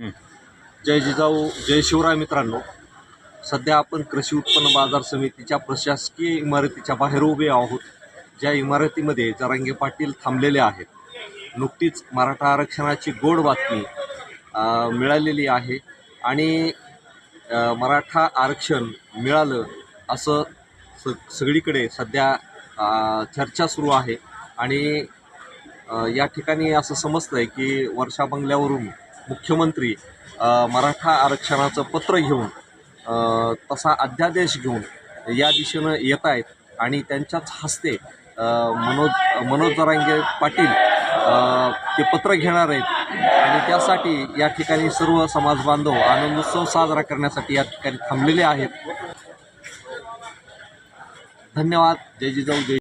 जय जिजाऊ जय शिवराय मित्रांनो. सध्या आपण कृषी उत्पन्न बाजार समितीच्या प्रशासकीय इमारतीच्या बाहेर उभे आहोत. ज्या इमारतीमध्ये जरांगे पाटील थांबलेले आहेत. नुकतीच मराठा आरक्षणाची गोड बातमी मिळालेली आहे. आणि मराठा आरक्षण मिळालं असं स सगळीकडे सध्या चर्चा सुरू आहे. आणि या ठिकाणी असं समजतं आहे की वर्षा बंगल्यावरून मुख्यमंत्री मराठा आरक्षणाचं पत्र घेऊन तसा अध्यादेश घेऊन या दिशेनं येत आहेत आणि त्यांच्याच हस्ते मनोज मनोज जरांगे पाटील ते पत्र घेणार आहेत. आणि त्यासाठी या ठिकाणी सर्व समाज बांधव आनंदोत्सव साजरा करण्यासाठी या ठिकाणी थांबलेले आहेत. धन्यवाद. जय जिजाऊ जय